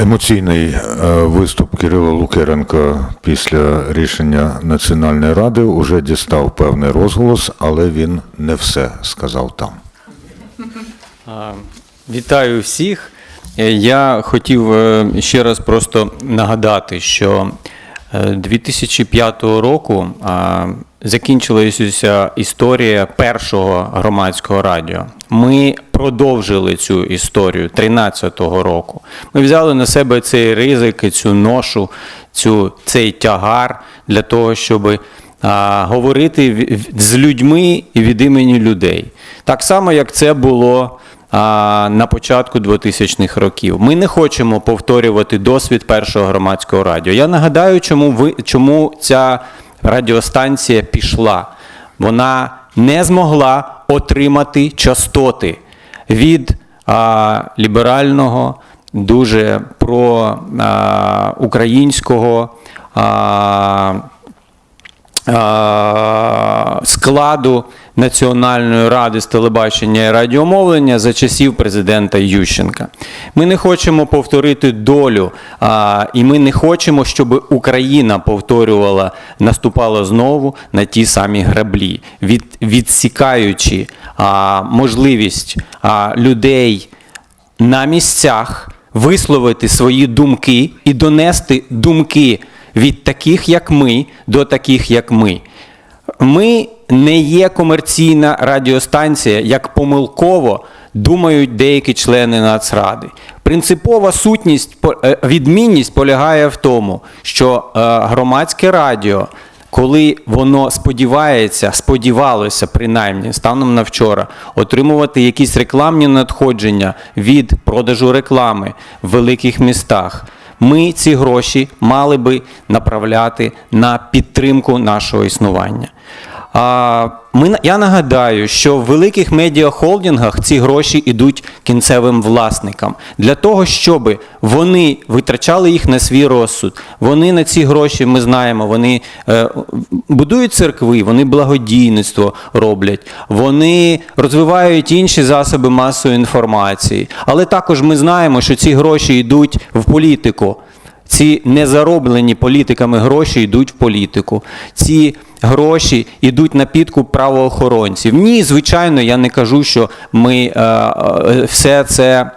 Емоційний е, виступ Кирила Лукеренка після рішення Національної ради уже дістав певний розголос, але він не все сказав там. Вітаю всіх. Е, Я хотів е, ще раз просто нагадати, що е, 2005 року закінчилася історія першого громадського радіо. Ми продовжили цю історію 2013 року. Ми взяли на себе цей ризик, цю ношу, цю, цей тягар для того, щоб а, говорити з людьми і від імені людей. Так само, як це було на початку 2000-х років. Ми не хочемо повторювати досвід першого громадського радіо. Я нагадаю, чому, ви, чому ця радіостанція пішла. Вона не змогла отримати частоти від а, ліберального, дуже проукраїнського. А, а, складу Національної ради з телебачення і радіомовлення за часів президента Ющенка. Ми не хочемо повторити долю, а, і ми не хочемо, щоб Україна повторювала, наступала знову на ті самі граблі, від, відсікаючи а, можливість а, людей на місцях висловити свої думки і донести думки від таких, як ми, до таких, як ми. Ми не є комерційна радіостанція, як помилково думають деякі члени Нацради. Принципова сутність, е, відмінність полягає в тому, що е, громадське радіо коли воно сподівається, сподівалося принаймні станом на вчора отримувати якісь рекламні надходження від продажу реклами в великих містах. Ми ці гроші мали би направляти на підтримку нашого існування. А, ми, я нагадаю, що в великих медіахолдингах ці гроші йдуть кінцевим власникам для того, щоб вони витрачали їх на свій розсуд. Вони на ці гроші, ми знаємо, вони е, будують церкви, вони благодійництво роблять, вони розвивають інші засоби масової інформації. Але також ми знаємо, що ці гроші йдуть в політику. Ці незароблені політиками гроші йдуть в політику. Ці гроші йдуть на підкуп правоохоронців. Ні, звичайно, я не кажу, що ми е, е, все це.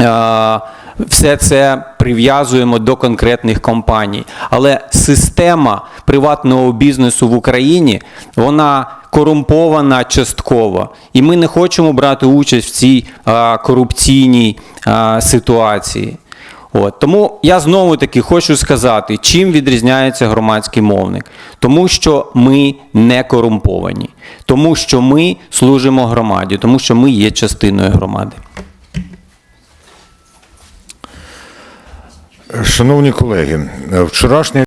е, Все це прив'язуємо до конкретних компаній. Але система приватного бізнесу в Україні вона корумпована частково. І ми не хочемо брати участь в цій е, корупційній е, ситуації. От. Тому я знову таки хочу сказати, чим відрізняється громадський мовник. Тому що ми не корумповані, тому що ми служимо громаді, тому що ми є частиною громади. Шановні колеги, вчорашня